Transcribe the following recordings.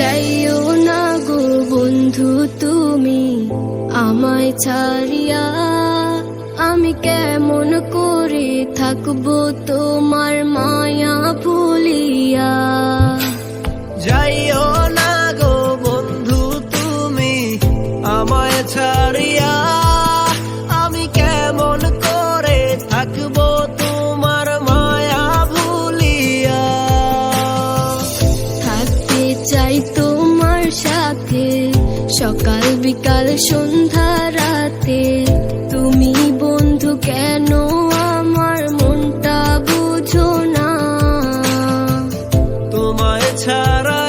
যাইও না গো বন্ধু তুমি আমায় ছাড়িয়া আমি কেমন করে থাকব তোমার মায়া ভুলিয়া? চাই তোমার সাথে। সকাল, বিকাল, সন্ধ্যা, রাতে। তুমি বন্ধু কেন আমার মনটা বুঝো না? তোমায় ছাড়া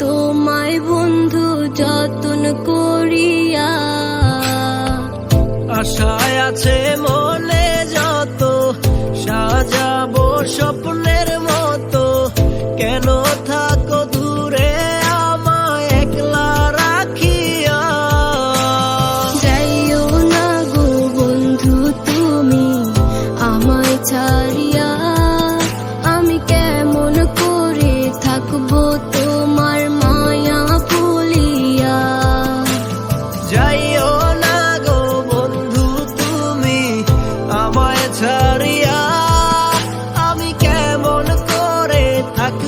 তোমায় বন্ধু যতন করিয়া। আশায় আছে মনে যত সাজাবো স্বপ্নের মতো। কেন I could